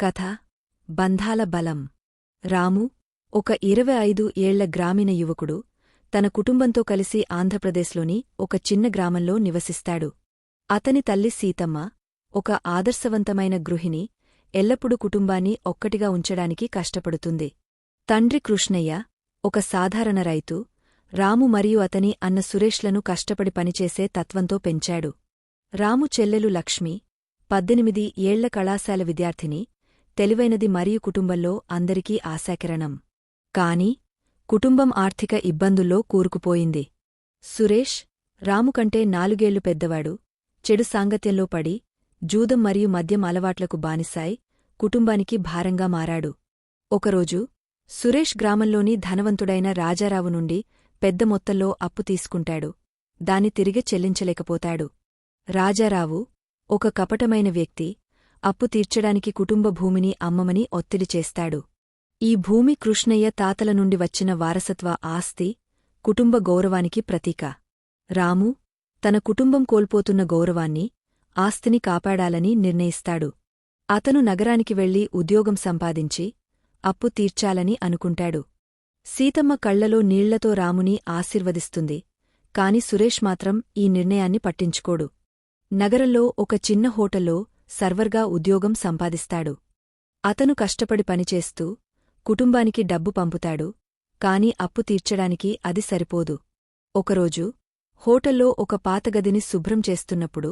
కథ బంధాల బలం. రాము ఒక ఇరవై ఐదు ఏళ్ళ గ్రామీణ యువకుడు తన కుటుంబంతో కలిసి ఆంధ్రప్రదేశ్లోని ఒక చిన్న గ్రామంలో నివసిస్తాడు. అతని తల్లి సీతమ్మ ఒక ఆదర్శవంతమైన గృహిణి ఎల్లప్పుడూ కుటుంబాన్ని ఒక్కటిగా ఉంచడానికి కష్టపడుతుంది. తండ్రి కృష్ణయ్య ఒక సాధారణ రైతు రాము మరియు అతని అన్న సురేష్లను కష్టపడి పనిచేసే తత్వంతో పెంచాడు. రాము చెల్లెలు లక్ష్మి పద్దెనిమిది ఏళ్ళ కళాశాల విద్యార్థిని తెలివైనది మరియు కుటుంబంలో అందరికీ ఆశాకిరణం. కాని కుటుంబం ఆర్థిక ఇబ్బందుల్లో కూరుకుపోయింది. సురేష్ రాముకంటే నాలుగేళ్ళు పెద్దవాడు చెడు సాంగత్యంలో పడి జూదం మరియు మద్యం అలవాట్లకు బానిసాయి కుటుంబానికి భారంగా మారాడు. ఒకరోజు సురేష్ గ్రామంలోని ధనవంతుడైన రాజారావు నుండి పెద్ద మొత్తంలో అప్పు తీసుకుంటాడు. దాన్ని తిరిగి చెల్లించలేకపోతాడు. రాజారావు ఒక కపటమైన వ్యక్తి అప్పు తీర్చడానికి కుటుంబ భూమిని అమ్మమని ఒత్తిడి చేస్తాడు. ఈ భూమి కృష్ణయ్య తాతల నుండి వచ్చిన వారసత్వ ఆస్తి కుటుంబ గౌరవానికి ప్రతీక. రాము తన కుటుంబం కోల్పోతున్న గౌరవాన్ని ఆస్తిని కాపాడాలని నిర్ణయిస్తాడు. అతను నగరానికి వెళ్ళి ఉద్యోగం సంపాదించి అప్పు తీర్చాలని అనుకుంటాడు. సీతమ్మ కళ్ళలో నీళ్ళతో రాముని ఆశీర్వదిస్తుంది కాని సురేష్ మాత్రం ఈ నిర్ణయాన్ని పట్టించుకోడు. నగరంలో ఒక చిన్న హోటల్లో సర్వర్గా ఉద్యోగం సంపాదిస్తాడు. అతను కష్టపడి పనిచేస్తూ కుటుంబానికి డబ్బు పంపుతాడు కాని అప్పు తీర్చడానికి అది సరిపోదు. ఒకరోజు హోటల్లో ఒక పాతగదిని శుభ్రం చేస్తున్నప్పుడు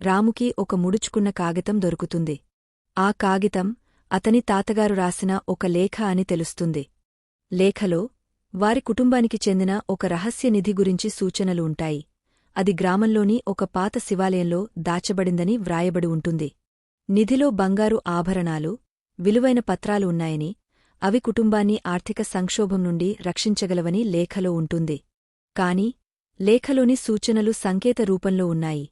రాముకి ఒక ముడుచుకున్న కాగితం దొరుకుతుంది. ఆ కాగితం అతని తాతగారు రాసిన ఒక లేఖ అని తెలుస్తుంది. లేఖలో వారి కుటుంబానికి చెందిన ఒక రహస్య నిధి గురించి సూచనలు ఉంటాయి. అది గ్రామంలోని ఒక పాత శివాలయంలో దాచబడిందని వ్రాయబడి ఉంటుంది. నిధిలో బంగారు ఆభరణాలు విలువైన పత్రాలు ఉన్నాయని అవి కుటుంబాన్ని ఆర్థిక సంక్షోభం నుండి రక్షించగలవని లేఖలో ఉంటుంది. కాని లేఖలోని సూచనలు సంకేత రూపంలో ఉన్నాయి.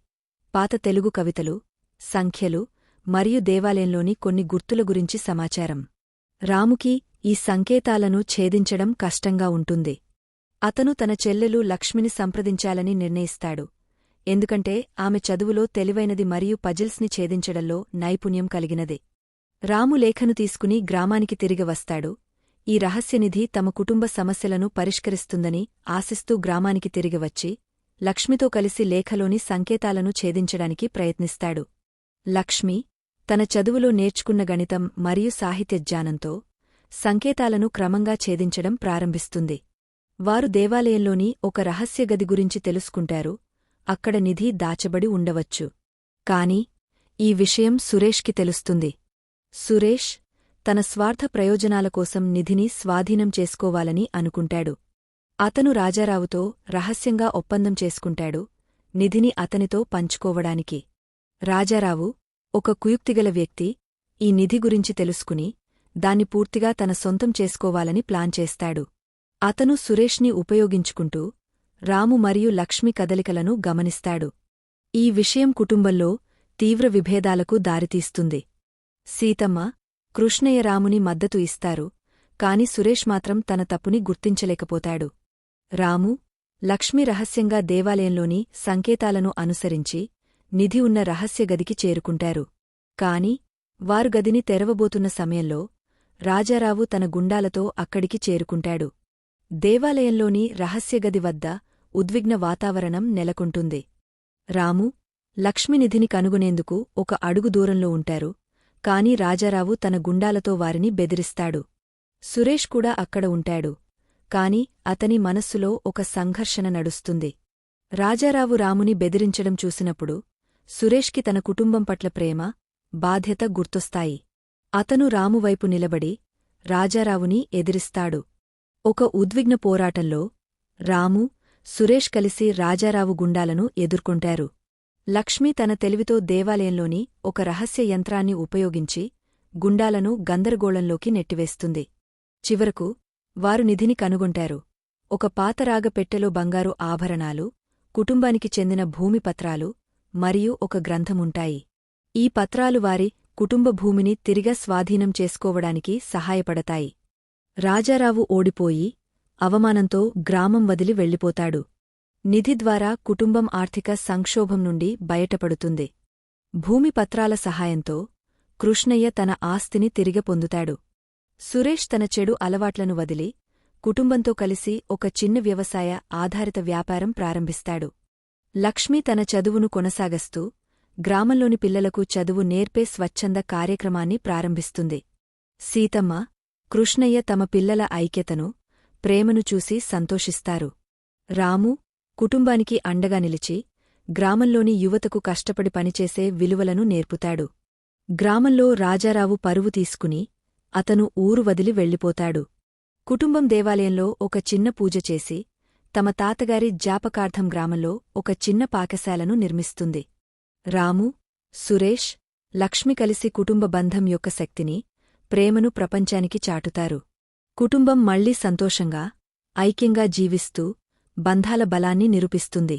పాత తెలుగు కవితలు సంఖ్యలు మరియు దేవాలయంలోని కొన్ని గుర్తుల గురించి సమాచారం. రాముకి ఈ సంకేతాలను ఛేదించడం కష్టంగా ఉంటుంది. అతను తన చెల్లెలు లక్ష్మిని సంప్రదించాలని నిర్ణయిస్తాడు. ఎందుకంటే ఆమె చదువులో తెలివైనది మరియు పజిల్స్ని ఛేదించడంలో నైపుణ్యం కలిగినదే. రాము లేఖను తీసుకుని గ్రామానికి తిరిగి వస్తాడు. ఈ రహస్యనిధి తమ కుటుంబ సమస్యలను పరిష్కరిస్తుందని ఆశిస్తూ గ్రామానికి తిరిగి వచ్చి లక్ష్మితో కలిసి లేఖలోని సంకేతాలను ఛేదించడానికి ప్రయత్నిస్తాడు. లక్ష్మి తన చదువులో నేర్చుకున్న గణితం మరియు సాహిత్య జ్ఞానంతో సంకేతాలను క్రమంగా ఛేదించడం ప్రారంభిస్తుంది. వారు దేవాలయంలోని ఒక రహస్య గది గురించి తెలుసుకుంటారు అక్కడ నిధి దాచబడి ఉండవచ్చు. కాని ఈ విషయం సురేష్కి తెలుస్తుంది. సురేష్ తన స్వార్థ ప్రయోజనాల కోసం నిధిని స్వాధీనం చేసుకోవాలని అనుకుంటాడు. అతను రాజారావుతో రహస్యంగా ఒప్పందం చేసుకుంటాడు నిధిని అతనితో పంచుకోవడానికి. రాజారావు ఒక కుయుక్తిగల వ్యక్తి ఈ నిధి గురించి తెలుసుకుని దాన్ని పూర్తిగా తన సొంతం చేసుకోవాలని ప్లాన్ చేస్తాడు. అతను సురేష్ని ఉపయోగించుకుంటూ రాము మరియు లక్ష్మి కదలికలను గమనిస్తాడు. ఈ విషయం కుటుంబంలో తీవ్ర విభేదాలకు దారితీస్తుంది. సీతమ్మ కృష్ణయ్యరాముని మద్దతు ఇస్తారు కాని సురేష్ మాత్రం తన తప్పుని గుర్తించలేకపోతాడు. రాము లక్ష్మి రహస్యంగా దేవాలయంలోని సంకేతాలను అనుసరించి నిధి ఉన్న రహస్య గదికి చేరుకుంటారు. కాని వారు గదిని తెరవబోతున్న సమయంలో రాజారావు తన గుండాలతో అక్కడికి చేరుకుంటాడు. దేవాలయంలోని రహస్యగది వద్ద ఉద్విగ్న వాతావరణం నెలకొంటుంది. రాము లక్ష్మినిధిని కనుగొనేందుకు ఒక అడుగు దూరంలో ఉంటారు కాని రాజారావు తన గుండాలతో వారిని బెదిరిస్తాడు. సురేష్ కూడా అక్కడ ఉంటాడు కాని అతని మనస్సులో ఒక సంఘర్షణ నడుస్తుంది. రాజారావు రాముని బెదిరించడం చూసినప్పుడు సురేష్కి తన కుటుంబం పట్ల ప్రేమ బాధ్యత గుర్తొస్తాయి. అతను రామువైపు నిలబడి రాజారావుని ఎదిరిస్తాడు. ఒక ఉద్విగ్న పోరాటంలో రాము సురేష్ కలిసి రాజారావు గుండాలను ఎదుర్కొంటారు. లక్ష్మి తన తెలివితో దేవాలయంలోని ఒక రహస్య యంత్రాన్ని ఉపయోగించి గుండాలను గందరగోళంలోకి నెట్టివేస్తుంది. చివరకు వారు నిధిని కనుగొంటారు. ఒక పాతరాగ పెట్టెలో బంగారు ఆభరణాలు కుటుంబానికి చెందిన భూమి పత్రాలు మరియు ఒక గ్రంథముంటాయి. ఈ పత్రాలు వారి కుటుంబ భూమిని తిరిగా స్వాధీనం చేసుకోవడానికి సహాయపడతాయి. రాజారావు ఓడిపోయి అవమానంతో గ్రామం వదిలి వెళ్ళిపోతాడు. నిధి ద్వారా కుటుంబం ఆర్థిక సంక్షోభం నుండి బయటపడుతుంది. భూమి పత్రాల సహాయంతో కృష్ణయ్య తన ఆస్తిని తిరిగి పొందుతాడు. సురేష్ తన చెడు అలవాట్లను వదిలి కుటుంబంతో కలిసి ఒక చిన్న వ్యవసాయ ఆధారిత వ్యాపారం ప్రారంభిస్తాడు. లక్ష్మి తన చదువును కొనసాగస్తూ గ్రామంలోని పిల్లలకు చదువు నేర్పే స్వచ్ఛంద కార్యక్రమాన్ని ప్రారంభిస్తుంది. సీతమ్మ కృష్ణయ్య తమ పిల్లల ఐక్యతను ప్రేమను చూసి సంతోషిస్తారు. రాము కుటుంబానికి అండగా నిలిచి గ్రామంలోని యువతకు కష్టపడి పనిచేసే విలువలను నేర్పుతాడు. గ్రామంలో రాజారావు పరువు తీసుకుని అతను ఊరు వదిలి వెళ్ళిపోతాడు. కుటుంబం దేవాలయంలో ఒక చిన్న పూజ చేసి తమ తాతగారి జాపకార్థం గ్రామంలో ఒక చిన్న పాకశాలను నిర్మిస్తుంది. రాము సురేష్ లక్ష్మి కలిసి కుటుంబ బంధం యొక్క శక్తిని ప్రేమను ప్రపంచానికి చాటుతారు. కుటుంబం మళ్ళీ సంతోషంగా ఐక్యంగా జీవిస్తూ బంధాల బలాన్ని నిరూపిస్తుంది.